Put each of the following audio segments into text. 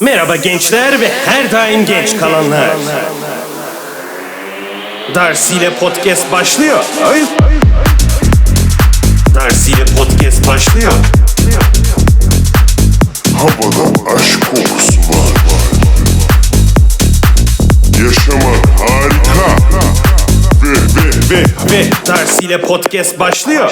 Merhaba gençler ve her daim genç kalanlar. Darcy ile podcast başlıyor. Darcy ile podcast başlıyor. Havada aşk kokusu var. Yaşamak harika. Ve ve ve Ve Darcy ile podcast başlıyor.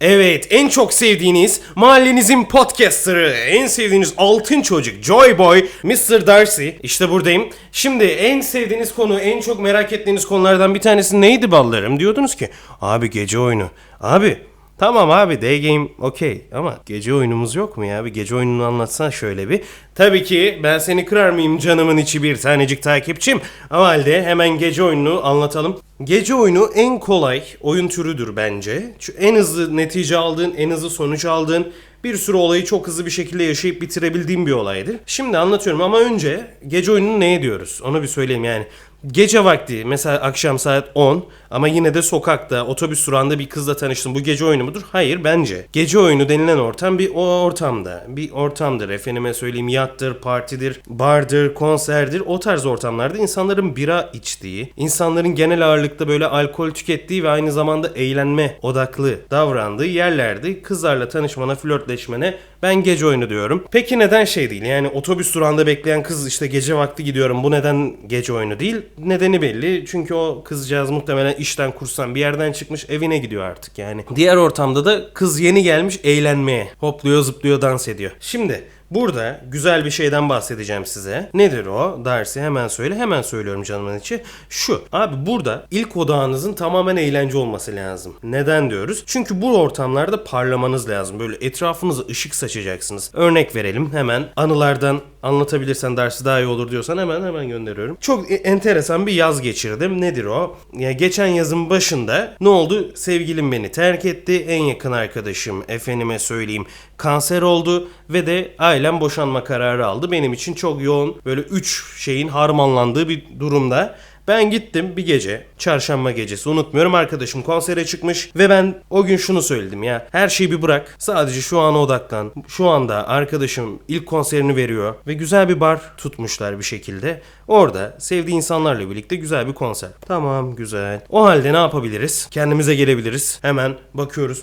Evet, en çok sevdiğiniz mahallenizin podcasterı, en sevdiğiniz altın çocuk Joy Boy, Mr. Darcy. İşte buradayım. Şimdi en sevdiğiniz konu, en çok merak ettiğiniz konulardan bir tanesi neydi ballarım? Diyordunuz ki, abi gece oyunu. Abi Tamam abi day game okey ama gece oyunumuz yok mu ya? Bir gece oyununu anlatsan şöyle bir. Tabii ki ben seni kırar mıyım canımın içi bir tanecik takipçim. Ama halde hemen gece oyununu anlatalım. Gece oyunu en kolay oyun türüdür bence. Çünkü en hızlı netice aldığın, en hızlı sonuç aldığın, bir sürü olayı çok hızlı bir şekilde yaşayıp bitirebildiğim bir olaydır. Şimdi anlatıyorum ama önce gece oyununu ne ediyoruz? Onu bir söyleyeyim yani. Gece vakti mesela akşam saat 10 ama yine de sokakta otobüs durağında bir kızla tanıştım. Bu gece oyunu mudur? Hayır bence. Gece oyunu denilen ortam bir o ortamda. Bir ortamdır. Efendime söyleyeyim yattır, partidir, bardır, konserdir. O tarz ortamlarda insanların bira içtiği, insanların genel ağırlıkta böyle alkol tükettiği ve aynı zamanda eğlenme odaklı davrandığı yerlerdi. Kızlarla tanışmana, flörtleşmene ben gece oyunu diyorum. Peki neden şey değil? Yani otobüs durağında bekleyen kız işte gece vakti gidiyorum. Bu neden gece oyunu değil? Nedeni belli. Çünkü o kızcağız muhtemelen işten kurstan bir yerden çıkmış evine gidiyor artık yani. Diğer ortamda da kız yeni gelmiş eğlenmeye. Hopluyor, zıplıyor, dans ediyor. Şimdi Burada güzel bir şeyden bahsedeceğim size. Nedir o? Darcy hemen söyle. Hemen söylüyorum canımın içi. Şu. Abi burada ilk odağınızın tamamen eğlence olması lazım. Neden diyoruz? Çünkü bu ortamlarda parlamanız lazım. Böyle etrafınıza ışık saçacaksınız. Örnek verelim hemen. Anılardan anlatabilirsen Darcy daha iyi olur diyorsan hemen hemen gönderiyorum. Çok e- enteresan bir yaz geçirdim. Nedir o? Ya geçen yazın başında ne oldu? Sevgilim beni terk etti. En yakın arkadaşım efendime söyleyeyim kanser oldu ve de ailem boşanma kararı aldı. Benim için çok yoğun böyle üç şeyin harmanlandığı bir durumda. Ben gittim bir gece, çarşamba gecesi unutmuyorum arkadaşım konsere çıkmış ve ben o gün şunu söyledim ya. Her şeyi bir bırak. Sadece şu ana odaklan. Şu anda arkadaşım ilk konserini veriyor ve güzel bir bar tutmuşlar bir şekilde. Orada sevdiği insanlarla birlikte güzel bir konser. Tamam güzel. O halde ne yapabiliriz? Kendimize gelebiliriz. Hemen bakıyoruz.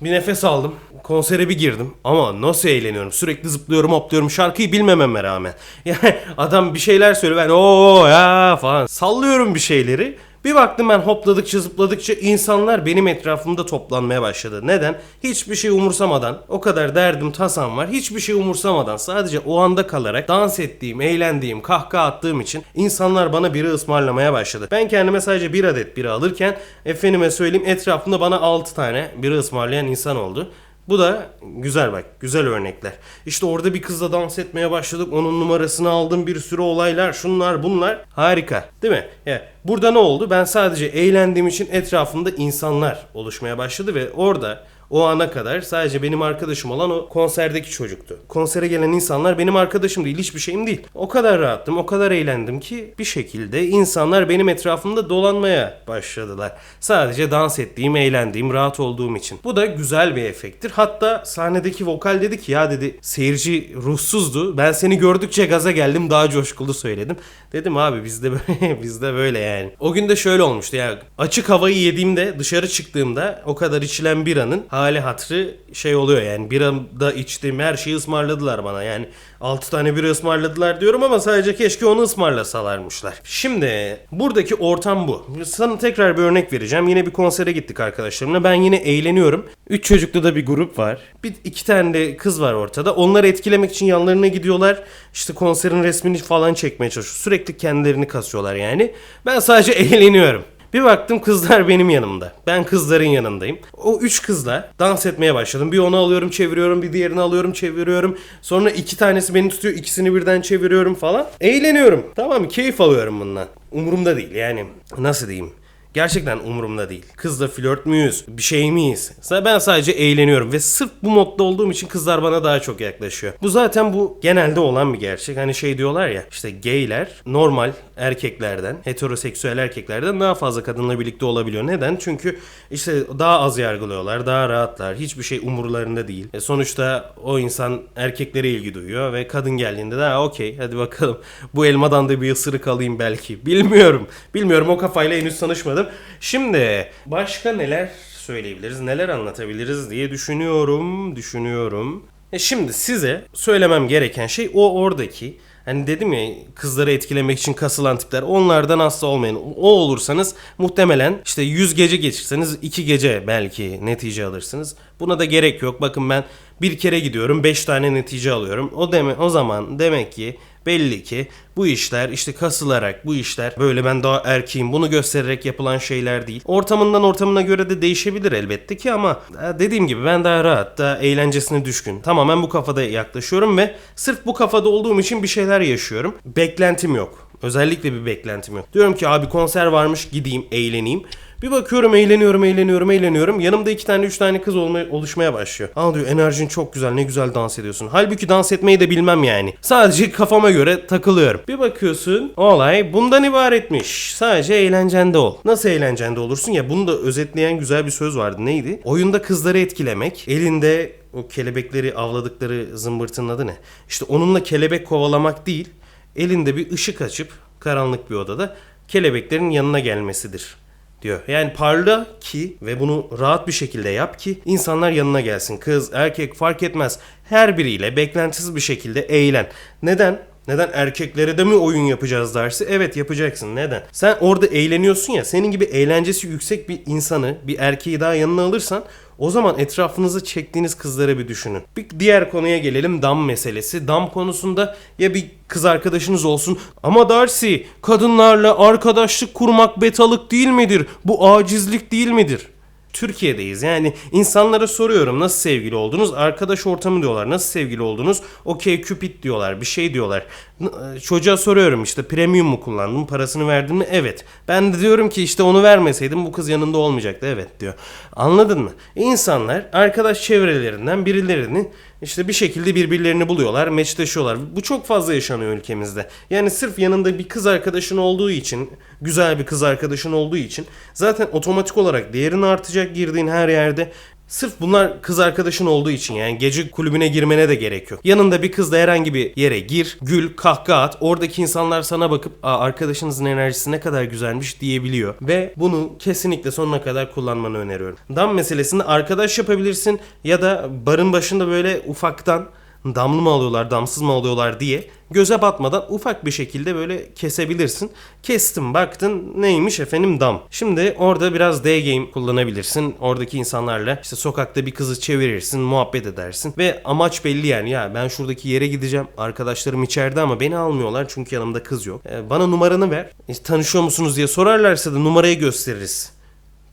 Bir nefes aldım. Konsere bir girdim. Ama nasıl eğleniyorum. Sürekli zıplıyorum hopluyorum. Şarkıyı bilmememe rağmen. Yani adam bir şeyler söylüyor. Ben o ya falan. Sallıyorum bir şeyleri. Bir baktım ben hopladıkça zıpladıkça insanlar benim etrafımda toplanmaya başladı. Neden? Hiçbir şey umursamadan, o kadar derdim tasam var. Hiçbir şey umursamadan sadece o anda kalarak dans ettiğim, eğlendiğim, kahkaha attığım için insanlar bana biri ısmarlamaya başladı. Ben kendime sadece bir adet biri alırken efendime söyleyeyim etrafımda bana 6 tane biri ısmarlayan insan oldu. Bu da güzel bak, güzel örnekler. İşte orada bir kızla dans etmeye başladık. Onun numarasını aldım. Bir sürü olaylar, şunlar, bunlar. Harika, değil mi? Ya burada ne oldu? Ben sadece eğlendiğim için etrafımda insanlar oluşmaya başladı ve orada o ana kadar sadece benim arkadaşım olan o konserdeki çocuktu. Konsere gelen insanlar benim arkadaşım değil, hiçbir şeyim değil. O kadar rahattım, o kadar eğlendim ki bir şekilde insanlar benim etrafımda dolanmaya başladılar. Sadece dans ettiğim, eğlendiğim, rahat olduğum için. Bu da güzel bir efekttir. Hatta sahnedeki vokal dedi ki ya dedi seyirci ruhsuzdu. Ben seni gördükçe gaza geldim, daha coşkulu söyledim. Dedim abi bizde böyle, bizde böyle yani. O gün de şöyle olmuştu ya. Açık havayı yediğimde, dışarı çıktığımda o kadar içilen biranın hali hatrı şey oluyor yani. Biramda içtiğim her şeyi ısmarladılar bana. Yani 6 tane bira ısmarladılar diyorum ama sadece keşke onu ısmarlasalarmışlar. Şimdi buradaki ortam bu. Sana tekrar bir örnek vereceğim. Yine bir konsere gittik arkadaşlarımla. Ben yine eğleniyorum. 3 çocuklu da bir grup var. Bir iki tane de kız var ortada. Onları etkilemek için yanlarına gidiyorlar. İşte konserin resmini falan çekmeye çalışıyor. Sürekli kendilerini kasıyorlar yani. Ben sadece eğleniyorum. Bir baktım kızlar benim yanımda. Ben kızların yanındayım. O üç kızla dans etmeye başladım. Bir onu alıyorum çeviriyorum bir diğerini alıyorum çeviriyorum. Sonra iki tanesi beni tutuyor ikisini birden çeviriyorum falan. Eğleniyorum. Tamam? Keyif alıyorum bundan. Umurumda değil yani. Nasıl diyeyim? Gerçekten umurumda değil. Kızla flört müyüz? Bir şey miyiz? Ben sadece eğleniyorum ve sırf bu modda olduğum için kızlar bana daha çok yaklaşıyor. Bu zaten bu genelde olan bir gerçek. Hani şey diyorlar ya işte gayler normal erkeklerden, heteroseksüel erkeklerden daha fazla kadınla birlikte olabiliyor. Neden? Çünkü işte daha az yargılıyorlar, daha rahatlar. Hiçbir şey umurlarında değil. E sonuçta o insan erkeklere ilgi duyuyor ve kadın geldiğinde de "Ha, okey hadi bakalım bu elmadan da bir ısırık alayım belki. Bilmiyorum. Bilmiyorum o kafayla henüz tanışmadım. Şimdi başka neler söyleyebiliriz, neler anlatabiliriz diye düşünüyorum, düşünüyorum. E şimdi size söylemem gereken şey o oradaki Hani dedim ya kızları etkilemek için kasılan tipler onlardan asla olmayın. O olursanız muhtemelen işte 100 gece geçirseniz 2 gece belki netice alırsınız. Buna da gerek yok. Bakın ben bir kere gidiyorum 5 tane netice alıyorum. O deme o zaman demek ki belli ki bu işler işte kasılarak bu işler böyle ben daha erkeğim bunu göstererek yapılan şeyler değil. Ortamından ortamına göre de değişebilir elbette ki ama e, dediğim gibi ben daha rahat daha eğlencesine düşkün. Tamamen bu kafada yaklaşıyorum ve sırf bu kafada olduğum için bir şeyler yaşıyorum. Beklentim yok. Özellikle bir beklentim yok. Diyorum ki abi konser varmış gideyim eğleneyim. Bir bakıyorum eğleniyorum eğleniyorum eğleniyorum. Yanımda iki tane üç tane kız olmaya, oluşmaya başlıyor. Aa diyor enerjin çok güzel ne güzel dans ediyorsun. Halbuki dans etmeyi de bilmem yani. Sadece kafama göre takılıyorum. Bir bakıyorsun olay bundan ibaretmiş. Sadece eğlencende ol. Nasıl eğlencende olursun ya bunu da özetleyen güzel bir söz vardı. Neydi? Oyunda kızları etkilemek. Elinde o kelebekleri avladıkları zımbırtının adı ne? İşte onunla kelebek kovalamak değil. Elinde bir ışık açıp karanlık bir odada kelebeklerin yanına gelmesidir diyor. Yani parla ki ve bunu rahat bir şekilde yap ki insanlar yanına gelsin. Kız, erkek fark etmez. Her biriyle beklentisiz bir şekilde eğlen. Neden? Neden erkeklere de mi oyun yapacağız dersi? Evet yapacaksın. Neden? Sen orada eğleniyorsun ya senin gibi eğlencesi yüksek bir insanı, bir erkeği daha yanına alırsan o zaman etrafınıza çektiğiniz kızları bir düşünün. Bir diğer konuya gelelim dam meselesi. Dam konusunda ya bir kız arkadaşınız olsun ama Darcy kadınlarla arkadaşlık kurmak betalık değil midir? Bu acizlik değil midir? Türkiye'deyiz. Yani insanlara soruyorum nasıl sevgili oldunuz? Arkadaş ortamı diyorlar. Nasıl sevgili oldunuz? Okey Cupid diyorlar. Bir şey diyorlar. N- Çocuğa soruyorum işte premium mu kullandın? Parasını verdin mi? Evet. Ben de diyorum ki işte onu vermeseydim bu kız yanında olmayacaktı. Evet diyor. Anladın mı? İnsanlar arkadaş çevrelerinden birilerini işte bir şekilde birbirlerini buluyorlar, meçleşiyorlar. Bu çok fazla yaşanıyor ülkemizde. Yani sırf yanında bir kız arkadaşın olduğu için, güzel bir kız arkadaşın olduğu için zaten otomatik olarak değerin artacak girdiğin her yerde. Sırf bunlar kız arkadaşın olduğu için yani gece kulübüne girmene de gerek yok. Yanında bir kızla herhangi bir yere gir, gül, kahkaha at. Oradaki insanlar sana bakıp Aa, arkadaşınızın enerjisi ne kadar güzelmiş diyebiliyor. Ve bunu kesinlikle sonuna kadar kullanmanı öneriyorum. Dam meselesinde arkadaş yapabilirsin ya da barın başında böyle ufaktan damlı mı alıyorlar, damsız mı alıyorlar diye göze batmadan ufak bir şekilde böyle kesebilirsin. Kestin baktın neymiş efendim dam. Şimdi orada biraz D-game kullanabilirsin. Oradaki insanlarla işte sokakta bir kızı çevirirsin, muhabbet edersin. Ve amaç belli yani ya ben şuradaki yere gideceğim. Arkadaşlarım içeride ama beni almıyorlar çünkü yanımda kız yok. Ee, bana numaranı ver. İşte tanışıyor musunuz diye sorarlarsa da numarayı gösteririz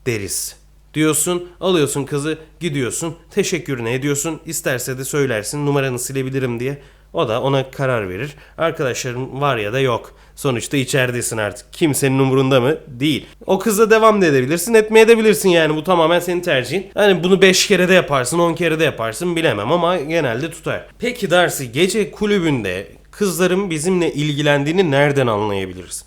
deriz diyorsun. Alıyorsun kızı gidiyorsun. Teşekkürünü ediyorsun. İsterse de söylersin numaranı silebilirim diye. O da ona karar verir. Arkadaşların var ya da yok. Sonuçta içeridesin artık. Kimsenin umurunda mı? Değil. O kızla devam da edebilirsin. Etmeye edebilirsin yani. Bu tamamen senin tercihin. Hani bunu 5 kere de yaparsın, 10 kere de yaparsın bilemem ama genelde tutar. Peki Darcy gece kulübünde kızların bizimle ilgilendiğini nereden anlayabiliriz?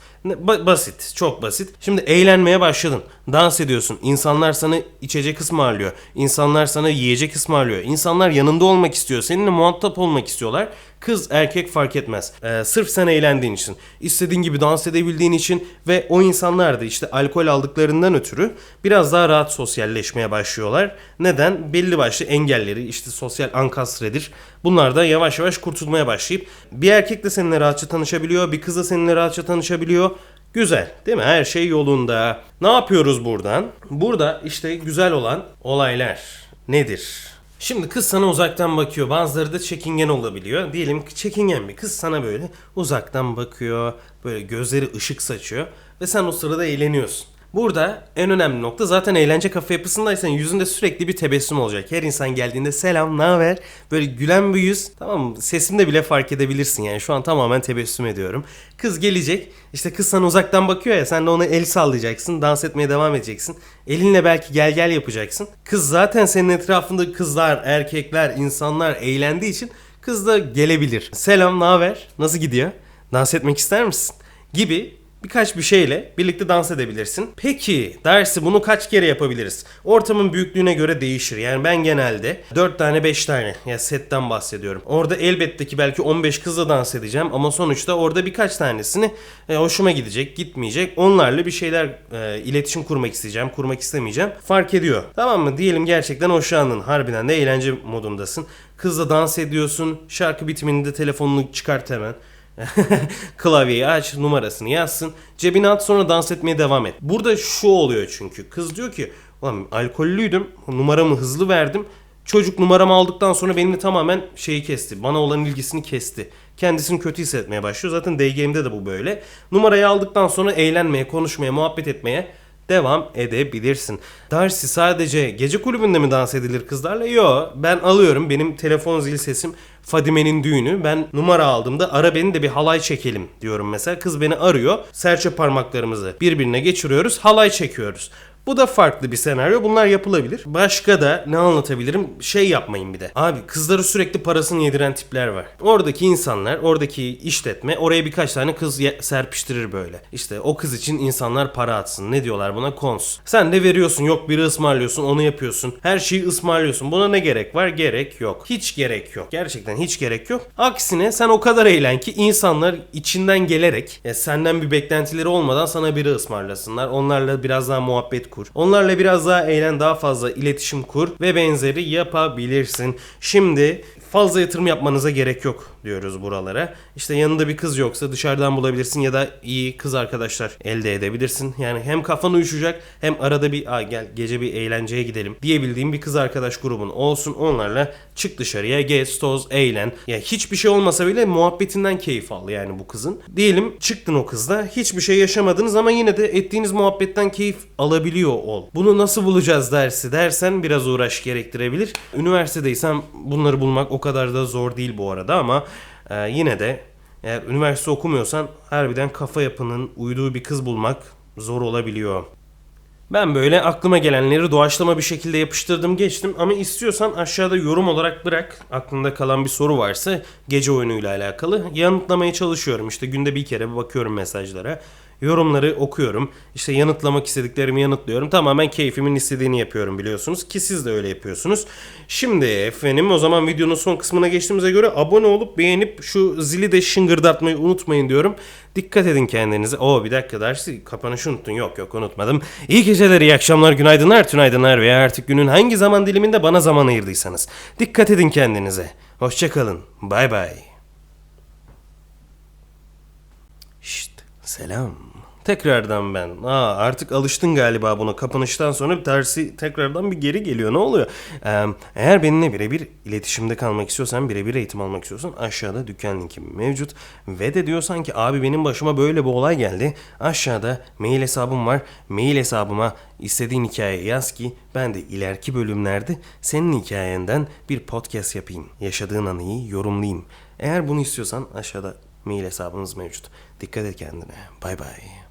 Basit, çok basit. Şimdi eğlenmeye başladın. Dans ediyorsun. İnsanlar sana içecek ısmarlıyor. İnsanlar sana yiyecek ısmarlıyor. İnsanlar yanında olmak istiyor. Seninle muhatap olmak istiyorlar. Kız erkek fark etmez. Ee, sırf sen eğlendiğin için, istediğin gibi dans edebildiğin için ve o insanlar da işte alkol aldıklarından ötürü biraz daha rahat sosyalleşmeye başlıyorlar. Neden? Belli başlı engelleri işte sosyal ankastredir. Bunlar da yavaş yavaş kurtulmaya başlayıp bir erkek de seninle rahatça tanışabiliyor, bir kız da seninle rahatça tanışabiliyor. Güzel değil mi? Her şey yolunda. Ne yapıyoruz buradan? Burada işte güzel olan olaylar nedir? Şimdi kız sana uzaktan bakıyor. Bazıları da çekingen olabiliyor. Diyelim ki çekingen bir kız sana böyle uzaktan bakıyor. Böyle gözleri ışık saçıyor. Ve sen o sırada eğleniyorsun. Burada en önemli nokta zaten eğlence kafe yapısındaysan yüzünde sürekli bir tebessüm olacak. Her insan geldiğinde selam, ne haber? Böyle gülen bir yüz. Tamam mı? Sesimde bile fark edebilirsin yani. Şu an tamamen tebessüm ediyorum. Kız gelecek. İşte kız sana uzaktan bakıyor ya sen de ona el sallayacaksın. Dans etmeye devam edeceksin. Elinle belki gel gel yapacaksın. Kız zaten senin etrafında kızlar, erkekler, insanlar eğlendiği için kız da gelebilir. Selam, ne haber? Nasıl gidiyor? Dans etmek ister misin? Gibi birkaç bir şeyle birlikte dans edebilirsin. Peki dersi bunu kaç kere yapabiliriz? Ortamın büyüklüğüne göre değişir. Yani ben genelde 4 tane 5 tane ya setten bahsediyorum. Orada elbette ki belki 15 kızla dans edeceğim ama sonuçta orada birkaç tanesini e, hoşuma gidecek, gitmeyecek. Onlarla bir şeyler e, iletişim kurmak isteyeceğim, kurmak istemeyeceğim. Fark ediyor. Tamam mı? Diyelim gerçekten hoşlandın. Harbiden de eğlence modundasın. Kızla dans ediyorsun. Şarkı bitiminde telefonunu çıkart hemen. Klavyeyi aç, numarasını yazsın. Cebine at sonra dans etmeye devam et. Burada şu oluyor çünkü. Kız diyor ki Ulan alkollüydüm. Numaramı hızlı verdim. Çocuk numaramı aldıktan sonra benimle tamamen şeyi kesti. Bana olan ilgisini kesti. Kendisini kötü hissetmeye başlıyor. Zaten DGM'de de bu böyle. Numarayı aldıktan sonra eğlenmeye, konuşmaya, muhabbet etmeye devam edebilirsin. Darcy sadece gece kulübünde mi dans edilir kızlarla? Yo ben alıyorum benim telefon zil sesim Fadime'nin düğünü. Ben numara aldığımda ara beni de bir halay çekelim diyorum mesela. Kız beni arıyor. Serçe parmaklarımızı birbirine geçiriyoruz. Halay çekiyoruz. Bu da farklı bir senaryo. Bunlar yapılabilir. Başka da ne anlatabilirim? Şey yapmayın bir de. Abi kızları sürekli parasını yediren tipler var. Oradaki insanlar, oradaki işletme oraya birkaç tane kız serpiştirir böyle. İşte o kız için insanlar para atsın. Ne diyorlar buna? Kons. Sen de veriyorsun. Yok biri ısmarlıyorsun, onu yapıyorsun. Her şeyi ısmarlıyorsun. Buna ne gerek var? Gerek yok. Hiç gerek yok. Gerçekten hiç gerek yok. Aksine sen o kadar eğlen ki insanlar içinden gelerek senden bir beklentileri olmadan sana biri ısmarlasınlar. Onlarla biraz daha muhabbet kur. Onlarla biraz daha eğlen, daha fazla iletişim kur ve benzeri yapabilirsin. Şimdi fazla yatırım yapmanıza gerek yok diyoruz buralara. İşte yanında bir kız yoksa dışarıdan bulabilirsin ya da iyi kız arkadaşlar elde edebilirsin. Yani hem kafan uyuşacak hem arada bir Aa, gel gece bir eğlenceye gidelim diyebildiğim bir kız arkadaş grubun olsun. Onlarla çık dışarıya gez, toz, eğlen. Ya hiçbir şey olmasa bile muhabbetinden keyif al yani bu kızın. Diyelim çıktın o kızla hiçbir şey yaşamadınız ama yine de ettiğiniz muhabbetten keyif alabiliyor ol. Bunu nasıl bulacağız dersi dersen biraz uğraş gerektirebilir. Üniversitedeysen bunları bulmak o kadar da zor değil bu arada ama e, yine de eğer üniversite okumuyorsan harbiden kafa yapının uyduğu bir kız bulmak zor olabiliyor. Ben böyle aklıma gelenleri doğaçlama bir şekilde yapıştırdım geçtim ama istiyorsan aşağıda yorum olarak bırak. Aklında kalan bir soru varsa gece oyunuyla alakalı yanıtlamaya çalışıyorum. İşte günde bir kere bakıyorum mesajlara. Yorumları okuyorum. İşte yanıtlamak istediklerimi yanıtlıyorum. Tamamen keyfimin istediğini yapıyorum biliyorsunuz ki siz de öyle yapıyorsunuz. Şimdi efendim o zaman videonun son kısmına geçtiğimize göre abone olup beğenip şu zili de şıngırdatmayı unutmayın diyorum. Dikkat edin kendinize. Oo bir dakika dersi kapanışı unuttun. Yok yok unutmadım. İyi geceler, iyi akşamlar, günaydınlar, tünaydınlar veya artık günün hangi zaman diliminde bana zaman ayırdıysanız. Dikkat edin kendinize. Hoşçakalın. Bay bay. Selam. Tekrardan ben. Aa, artık alıştın galiba buna. Kapanıştan sonra tersi tekrardan bir geri geliyor. Ne oluyor? Ee, eğer benimle birebir iletişimde kalmak istiyorsan, birebir eğitim almak istiyorsan aşağıda dükkan linkim mevcut. Ve de diyorsan ki abi benim başıma böyle bir olay geldi. Aşağıda mail hesabım var. Mail hesabıma istediğin hikaye yaz ki ben de ileriki bölümlerde senin hikayenden bir podcast yapayım. Yaşadığın anıyı yorumlayayım. Eğer bunu istiyorsan aşağıda mail hesabımız mevcut. Dikkat et kendine. Bay bay.